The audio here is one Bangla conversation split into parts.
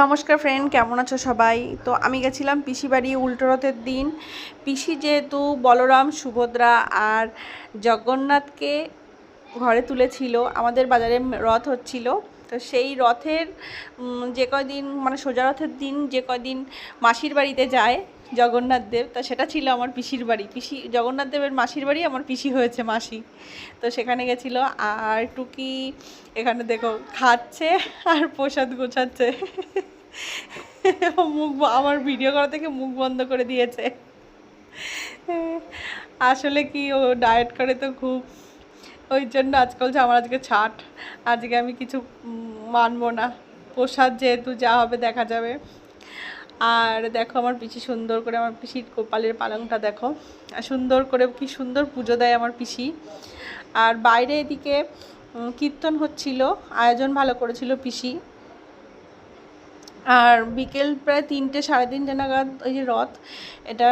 নমস্কার ফ্রেন্ড কেমন আছো সবাই? তো আমি গেছিলাম পিসি বাড়ি উল্টো রথের দিন। পিসি যেহেতু বলরাম, সুভদ্রা আর জগন্নাথকে ঘরে তুলেছিল, আমাদের বাজারে রথ হচ্ছিল। তো সেই রথের যে কদিন মানে সোজা রথের দিন যে কদিন মাসির বাড়িতে যায় জগন্নাথ দেব, তা সেটা ছিল আমার পিসির বাড়ি। পিসি, জগন্নাথ দেবের মাসির বাড়ি আমার পিসি হয়েছে মাসি। তো সেখানে গেছিল, আর টুকি এখানে দেখো খাচ্ছে আর প্রসাদ গোছাচ্ছে। মুখ আমার ভিডিও করা থেকে মুখ বন্ধ করে দিয়েছে। আসলে কি ও ডায়েট করে তো খুব, ওই জন্য আজকাল যে আমার আজকে ছাট, আজকে আমি কিছু মানবো না। প্রসাদ যেহেতু যা হবে দেখা যাবে। আর দেখো আমার পিসি সুন্দর করে আমার পিসির কপালের পালংটা দেখো। আর সুন্দর করে কি সুন্দর পুজো দেয় আমার পিসি। আর বাইরে এদিকে কীর্তন হচ্ছিল, আয়োজন ভালো করেছিল পিসি। আর বিকেল প্রায় তিনটে, সাড়ে তিনটে নাগাদ ওই যে রথ, এটা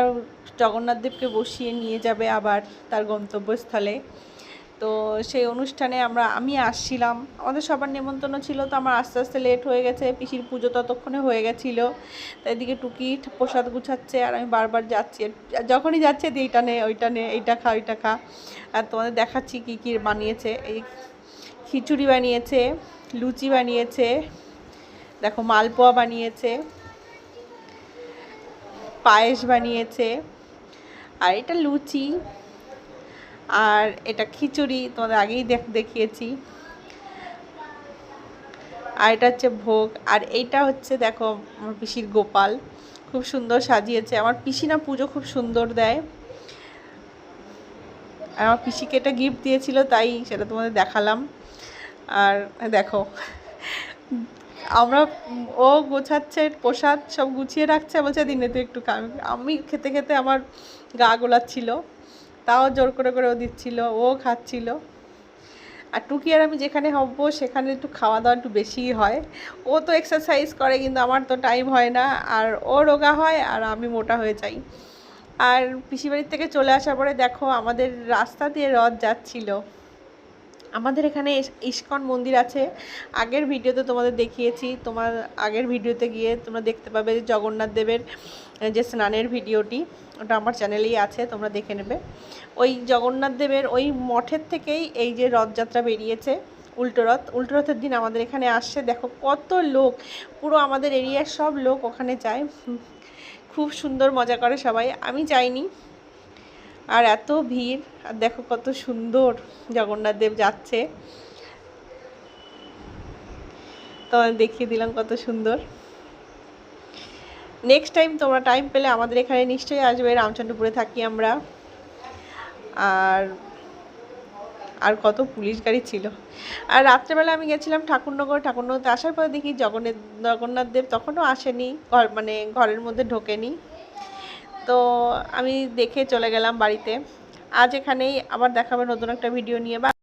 জগন্নাথদেবকে বসিয়ে নিয়ে যাবে আবার তার গন্তব্যস্থলে। তো সেই অনুষ্ঠানে আমরা, আমি আসছিলাম। আমাদের সবার নেমন্তন্ন ছিল, তো আমার আস্তে আস্তে লেট হয়ে গেছে, পিসির পুজো ততক্ষণে হয়ে গেছিল। তো এদিকে টুকি প্রসাদ গুছাচ্ছে, আর আমি বারবার যাচ্ছি। যখনই যাচ্ছে, দি, এইটা নে, ওইটা নে, এইটা খা, ওইটা খা। আর তোমাদের দেখাচ্ছি কী কী বানিয়েছে। এই খিচুড়ি বানিয়েছে, লুচি বানিয়েছে, দেখো মালপোয়া বানিয়েছে, পায়েস বানিয়েছে, আর এটা লুচি। আর এটা খিচুড়ি, তোমাদের আগেই দেখ, দেখিয়েছি। আর এটা হচ্ছে ভোগ, আর এইটা হচ্ছে দেখো আমার পিসির গোপাল। খুব সুন্দর সাজিয়েছে, আমার পিসি না পুজো খুব সুন্দর দেয়। আর আমার পিসিকে এটা গিফট দিয়েছিল, তাই সেটা তোমাদের দেখালাম। আর দেখো, আমরা, ও গোছাচ্ছে, প্রসাদ সব গুছিয়ে রাখছে, বলছে দিনে তুই একটু আমি খেতে খেতে আমার গা গোলাচ্ছিল। তাও জোর করে করে ও দিচ্ছিল, ও খাচ্ছিল। আর টুকি আর আমি যেখানে হব, সেখানে একটু খাওয়া দাওয়া একটু বেশিই হয়। ও তো এক্সারসাইজ করে, কিন্তু আমার তো টাইম হয় না। আর ও রোগা হয়, আর আমি মোটা হয়ে যাই। আর পিসিবাড়ির থেকে চলে আসার পরে দেখো, আমাদের রাস্তা দিয়ে রথ যাচ্ছিল। আমাদের এখানে ইস্কন মন্দির আছে। আগের ভিডিওতে তোমাদের দেখিয়েছি। তোমার আগের ভিডিওতে গিয়ে তোমরা দেখতে পাবে যে জগন্নাথ দেবের যে স্নানের ভিডিওটি। ওটা আমার চ্যানেলেই আছে, তোমরা দেখে নেবে। ওই জগন্নাথ দেবের ওই মঠের থেকেই এই যে রথযাত্রা বেরিয়েছে, উল্টো রথ। উল্টো রথের দিন আমাদের এখানে আসছে। দেখো কত লোক। পুরো আমাদের এরিয়ার সব লোক ওখানে যায়। খুব সুন্দর মজা করে সবাই। আমি যাইনি। আর এত ভিড়, আর দেখো কত সুন্দর জগন্নাথ দেব যাচ্ছে। তোমাদের দেখিয়ে দিলাম কত সুন্দর। নেক্সট টাইম তোমরা টাইম পেলে আমাদের এখানে নিশ্চয়ই আসবে, রামচন্দ্রপুরে থাকি আমরা। আর আর কত পুলিশ গাড়ি ছিল। আর রাত্রেবেলা আমি গেছিলাম ঠাকুরনগর, ঠাকুরনগরতে আসার পরে দেখি জগন্নাথ জগন্নাথ দেব তখনও আসেনি, ঘর মানে ঘরের মধ্যে ঢোকেনি। তো আমি দেখে চলে গেলাম বাড়িতে। আজ এখানেই আবার দেখাবে নতুন একটা ভিডিও নিয়ে। বা